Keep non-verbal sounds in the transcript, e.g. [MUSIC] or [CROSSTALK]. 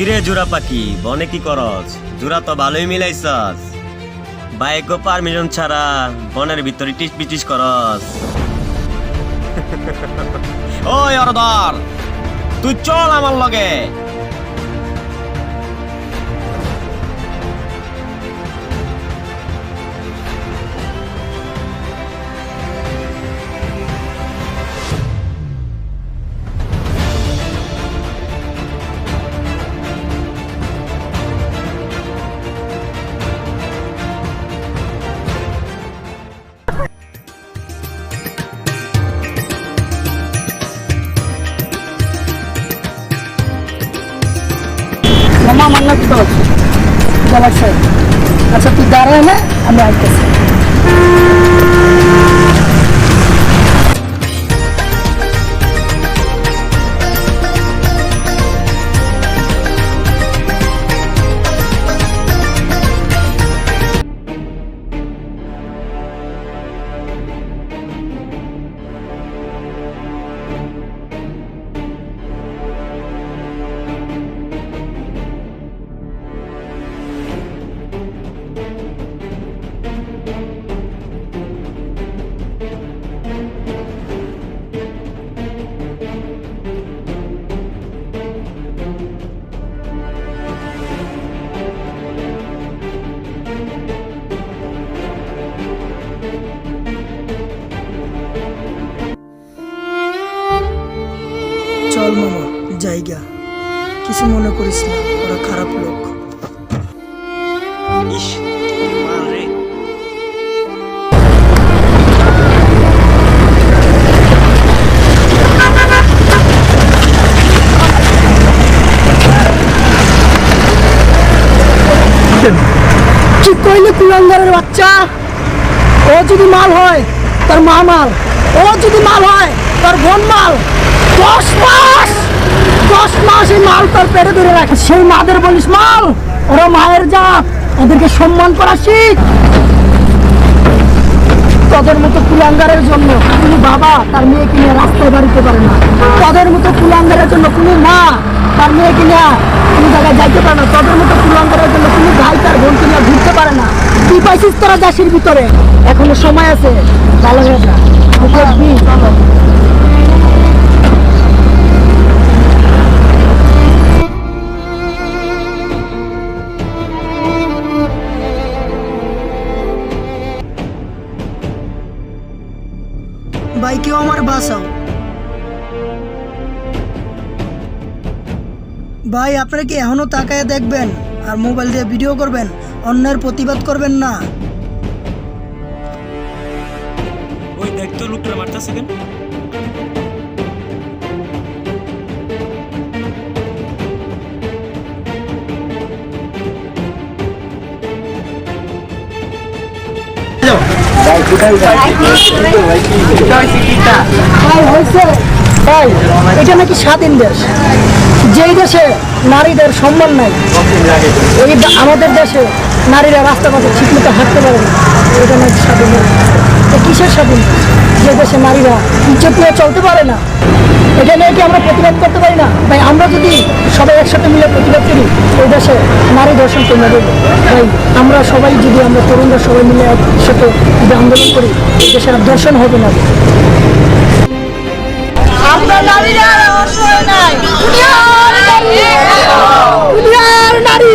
কিরে জোড়া পাখি, বনে কি করস জোড়া তো ভালোই মিলাইছস। বাইকও পারমিশন ছাড়া বনের ভিতরে টিস পিটিস করস। [LAUGHS] ওই অরদর, তুই চল আমার লগে। মামা মান্নাত তো যাবার সাইড আচ্ছা তুই দাঁড়ায় না আমি আসতেছি চল মামা জায়গা। কিছু মনে করিস না ওরা খারাপ লোক। ইস কি কইলে কুলাঙ্গারের বাচ্চা? ও যদি মাল হয় তার মা মাল। ও যদি মাল হয় তার বোন মাল। দশ মাস! দশ মাস এই মাল তোর পেটে ধরে রাখে সেই মাদের বলিস, মাল, ওরা মায়ের জাত, ওদেরকে সম্মান করা শিখ। তোদের মতো কুলাঙ্গারের জন্য কোনো বাবা তার মেয়েকে নিয়ে রাস্তায় বাড়িতে পারে না। তোদের মতো কুলাঙ্গারের জন্য কোনো মা তার মেয়েকে নিয়ে কোনো জায়গায় যাইতে পারে না। তোদের মতো কুলাঙ্গারের জন্য কোনো ভাই তার বোনকে নিয়ে ঘুরতে পারে না। কি পাইছিস তোরা দাসির ভিতরে? এখনও সময় আছে। ভালো হয়ে যা। কেউ আমার বাসাও ভাই আপনারা কি এখনও তাকায় দেখবেন আর মোবাইল দিয়ে ভিডিও করবেন? অন্যের প্রতিবাদ করবেন না। ওই দেখ তো লোকটা মারতাছে কেন? এটা নাকি স্বাধীন দেশ। যেই দেশে নারীদের সম্মান নাই, এই আমাদের দেশে নারীরা রাস্তা পথে ঠিক মতো হাঁটতে পারে না। এটা নাকি স্বাধীন দেশ? কিসের স্বাধীন যে দেশে নারীরা ইজ্জত নিয়ে চলতে পারে না এটা নিয়ে কি আমরা প্রতিবাদ করতে পারি না? তাই আমরা যদি সবাই একসাথে মিলে প্রতিবাদ করি, এই দেশে নারী দর্শন কমে দেবে তাই আমরা সবাই যদি আমরা তরুণরা সবাই মিলে একসাথে যদি আন্দোলন করি, এই দেশে আর দর্শন হবে না। আমরা নারীরা নারী!